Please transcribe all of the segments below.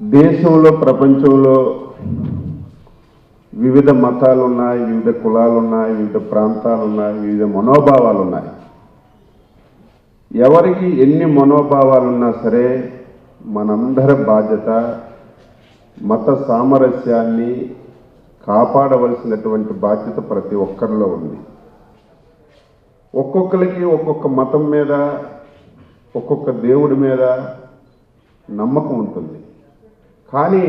దేశంలో ప్రపంచంలో వివిధ మతాలు ఉన్నాయి వివిధ కులాలు ఉన్నాయి వివిధ ప్రాంతాలు ఉన్నాయి వివిధ మనోభావాలు ఉన్నాయి ఎవరికి ఎన్ని మనోభావాలు ఉన్నా సరే మనందరి బాధ్యత మత సామరస్యాన్ని కాపాడవలసినటువంటి బాధ్యత ప్రతి ఒక్కరిలో ఉంది. ఒక్కొక్కరికి ఒక్కొక్క మతం మీద ఒక్కొక్క దేవుడి మీద నమ్మకం ఉంటుంది. కానీ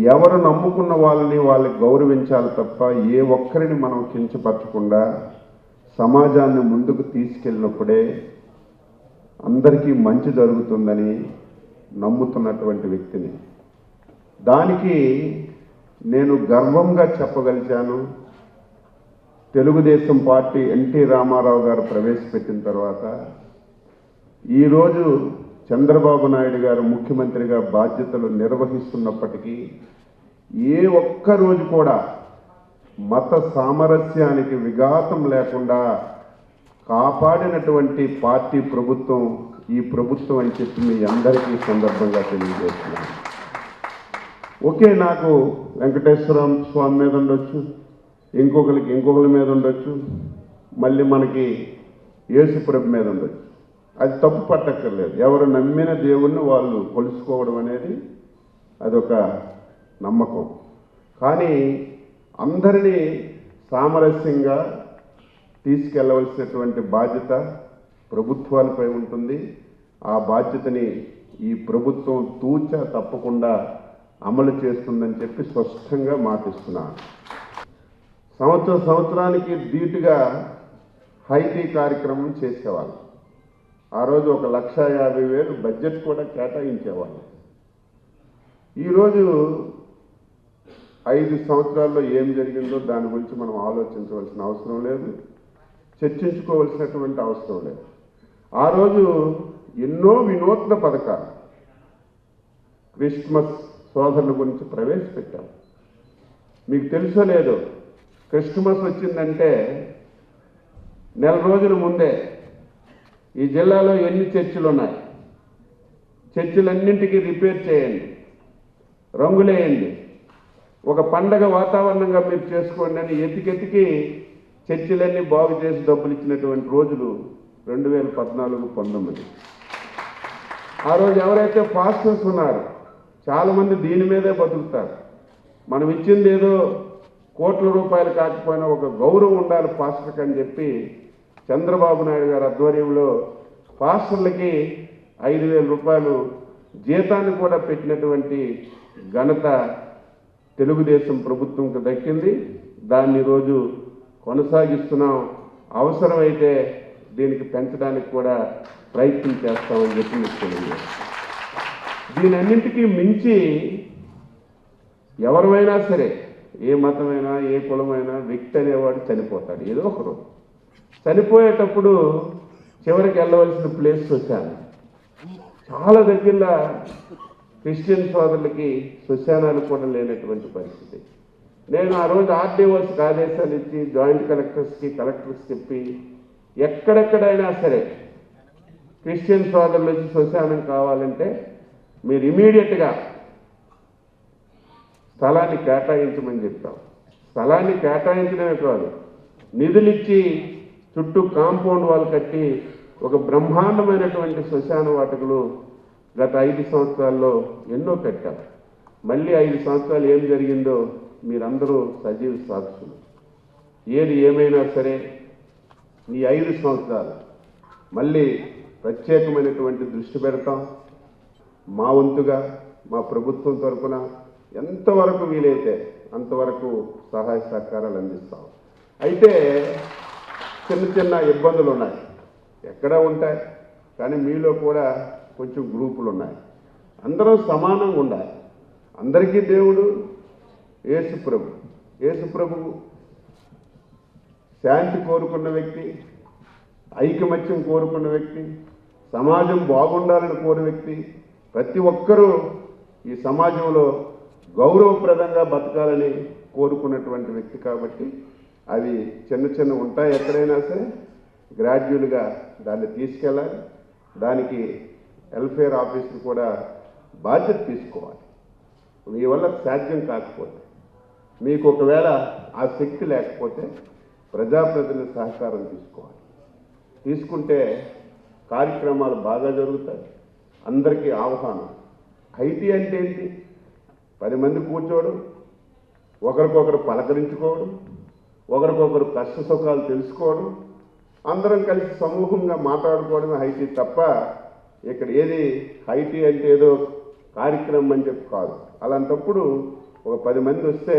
ఎవరు నమ్ముకున్న వాళ్ళని వాళ్ళకి గౌరవించాలి తప్ప ఏ ఒక్కరిని మనం కించపరచకుండా సమాజాన్ని ముందుకు తీసుకెళ్ళినప్పుడే అందరికీ మంచి జరుగుతుందని నమ్ముతున్నటువంటి వ్యక్తిని. దానికి నేను గర్వంగా చెప్పగలిచాను. తెలుగుదేశం పార్టీ ఎన్టీ రామారావు గారు ప్రవేశపెట్టిన తర్వాత ఈరోజు చంద్రబాబు నాయుడు గారు ముఖ్యమంత్రిగా బాధ్యతలు నిర్వహిస్తున్నప్పటికీ ఏ ఒక్క రోజు కూడా మత సామరస్యానికి విఘాతం లేకుండా కాపాడినటువంటి పార్టీ ప్రభుత్వం ఈ ప్రభుత్వం అని చెప్పి మీ అందరికీ సందర్భంగా తెలియజేస్తున్నాను. ఓకే నాకు వెంకటేశ్వర స్వామి మీద ఉండొచ్చు ఇంకొకరికి ఇంకొకరి మీద ఉండొచ్చు మళ్ళీ మనకి యేసుప్రభు మీద ఉండొచ్చు. అది తప్పు పట్టక్కర్లేదు. ఎవరు నమ్మిన దేవుణ్ణి వాళ్ళు కొలుసుకోవడం అనేది అదొక నమ్మకం. కానీ అందరినీ సామరస్యంగా తీసుకెళ్ళవలసినటువంటి బాధ్యత ప్రభుత్వాలపై ఉంటుంది. ఆ బాధ్యతని ఈ ప్రభుత్వం తూచ తప్పకుండా అమలు చేస్తుందని చెప్పి స్పష్టంగా మాటిస్తున్నాను. సంవత్సర సంవత్సరానికి ధీటుగా హైటీ కార్యక్రమం చేసేవాళ్ళు. ఆ రోజు ఒక లక్ష యాభై వేలు బడ్జెట్ కూడా కేటాయించేవాళ్ళు. ఈరోజు ఐదు సంవత్సరాల్లో ఏం జరిగిందో దాని గురించి మనం ఆలోచించవలసిన అవసరం లేదు చర్చించుకోవలసినటువంటి అవసరం లేదు. ఆ రోజు ఎన్నో వినూత్న పథకాలు క్రిస్మస్ సోదరుల గురించి ప్రవేశపెట్టాం. మీకు తెలుసో లేదో క్రిస్మస్ వచ్చిందంటే నెల రోజుల ముందే ఈ జిల్లాలో ఎన్ని చర్చిలు ఉన్నాయి చర్చిలన్నింటికి రిపేర్ చేయండి. రంగులేయండి. ఒక పండగ వాతావరణంగా మీరు చేసుకోండి అని ఎతికెతికి చర్చిలన్నీ బాగు చేసి డబ్బులు ఇచ్చినటువంటి రోజులు రెండు వేల పద్నాలుగు పంతొమ్మిది. ఆ రోజు ఎవరైతే పాస్టర్స్ ఉన్నారో చాలామంది దీని మీదే బతుకుతారు. మనం ఇచ్చింది ఏదో కోట్ల రూపాయలు కాకపోయినా ఒక గౌరవం ఉండాలి పాస్టర్కి అని చెప్పి చంద్రబాబు నాయుడు గారి ఆధ్వర్యంలో పాస్టర్లకి ఐదు వేల రూపాయలు జీతాన్ని కూడా పెట్టినటువంటి ఘనత తెలుగుదేశం ప్రభుత్వంకి దక్కింది. దాన్ని రోజు కొనసాగిస్తున్నాం. అవసరమైతే దీనికి పెంచడానికి కూడా ప్రయత్నం చేస్తామని చెప్పి మీకు దీనన్నింటికీ మించి ఎవరైనా సరే ఏ మతమైనా ఏ కులమైనా వ్యక్తి అనేవాడు చనిపోతాడు. ఏదో ఒకరు చనిపోయేటప్పుడు చివరికి వెళ్ళవలసిన ప్లేస్ వచ్చాను చాలా దగ్గరలో క్రిస్టియన్ సోదరులకి శ్మశానాలు కూడా లేనటువంటి పరిస్థితి. నేను ఆ రోజు ఆర్డీఓస్కి ఆదేశాలు ఇచ్చి జాయింట్ కలెక్టర్స్కి కలెక్టర్స్ చెప్పి ఎక్కడెక్కడైనా సరే క్రిస్టియన్ సోదరుల నుంచి శ్మశానం కావాలంటే మీరు ఇమీడియట్గా స్థలాన్ని కేటాయించమని చెప్తాం స్థలాన్ని కేటాయించడమే కాదు నిధులిచ్చి చుట్టూ కాంపౌండ్ వాళ్ళు కట్టి ఒక బ్రహ్మాండమైనటువంటి శ్మశాన వాటకులు గత ఐదు సంవత్సరాల్లో ఎన్నో కట్టాం మళ్ళీ ఐదు సంవత్సరాలు ఏం జరిగిందో మీరందరూ సజీవ సాక్షులు ఏది ఏమైనా సరే ఈ ఐదు సంవత్సరాలు మళ్ళీ ప్రత్యేకమైనటువంటి దృష్టి పెడతాం. మా వంతుగా మా ప్రభుత్వం తరఫున ఎంతవరకు వీలైతే అంతవరకు సహాయ సహకారాలు అందిస్తాం. అయితే చిన్న చిన్న ఇబ్బందులు ఉన్నాయి. ఎక్కడ ఉంటాయి కానీ మీలో కూడా కొంచెం గ్రూపులు ఉన్నాయి. అందరం సమానంగా ఉండాలి. అందరికీ దేవుడు యేసుప్రభు ప్రభు. శాంతి కోరుకున్న వ్యక్తి ఐకమత్యం కోరుకున్న వ్యక్తి సమాజం బాగుండాలని కోరు వ్యక్తి ప్రతి ఒక్కరూ ఈ సమాజంలో గౌరవప్రదంగా బతకాలని కోరుకున్నటువంటి వ్యక్తి కాబట్టి అవి చిన్న చిన్న ఉంటాయి ఎక్కడైనా సరే గ్రాడ్యువల్గా దాన్ని తీసుకెళ్ళాలి. దానికి వెల్ఫేర్ ఆఫీసులు కూడా బాధ్యత తీసుకోవాలి. మీ వల్ల సాధ్యం కాకపోతే మీకు ఒకవేళ ఆ శక్తి లేకపోతే ప్రజాప్రతినిధి సహకారం తీసుకోవాలి. తీసుకుంటే కార్యక్రమాలు బాగా జరుగుతాయి. అందరికీ ఆహ్వానం. ఐటీ అంటే ఏంటి? పది మంది కూర్చోవడం ఒకరికొకరు పలకరించుకోవడం ఒకరికొకరు కష్ట సుఖాలు తెలుసుకోవడం అందరం కలిసి సమూహంగా మాట్లాడుకోవడమే హైటీ తప్ప ఇక్కడ ఏది హైటీ అంటే ఏదో కార్యక్రమం అని చెప్పి కాదు. అలాంటప్పుడు ఒక పది మంది వస్తే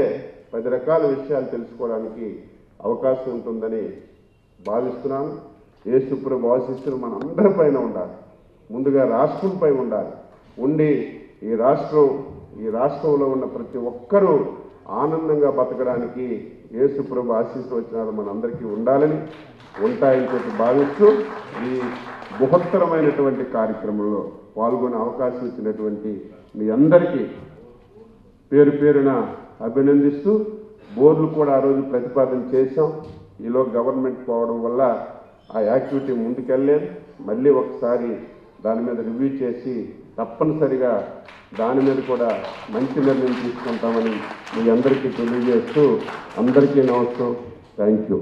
పది రకాల విషయాలు తెలుసుకోవడానికి అవకాశం ఉంటుందని భావిస్తున్నాను. యేసుప్రభు ఆశిస్తులు మన అందరిపైన ఉండాలి. ముందుగా రాష్ట్రంపై ఉండాలి. ఉండి ఈ రాష్ట్రం ఈ రాష్ట్రంలో ఉన్న ప్రతి ఒక్కరూ ఆనందంగా బతకడానికి యేసుప్రభు ఆశీస్సు వచ్చినారు మనందరికీ ఉండాలని ఉంటాయని చెప్పి భావిస్తూ ఈ బృహత్తరమైనటువంటి కార్యక్రమంలో పాల్గొనే అవకాశం ఇచ్చినటువంటి మీ అందరికీ పేరు పేరున అభినందిస్తూ బోర్డులు కూడా ఆ రోజు ప్రతిపాదన చేశాం. ఈలో గవర్నమెంట్ పోవడం వల్ల ఆ యాక్టివిటీ ముందుకెళ్ళలేదు. మళ్ళీ ఒకసారి దాని మీద రివ్యూ చేసి తప్పనిసరిగా దాని మీద కూడా మంచి నిర్ణయం తీసుకుంటామని మీ అందరికీ తెలియజేస్తూ అందరికీ నమస్కారం. Thank you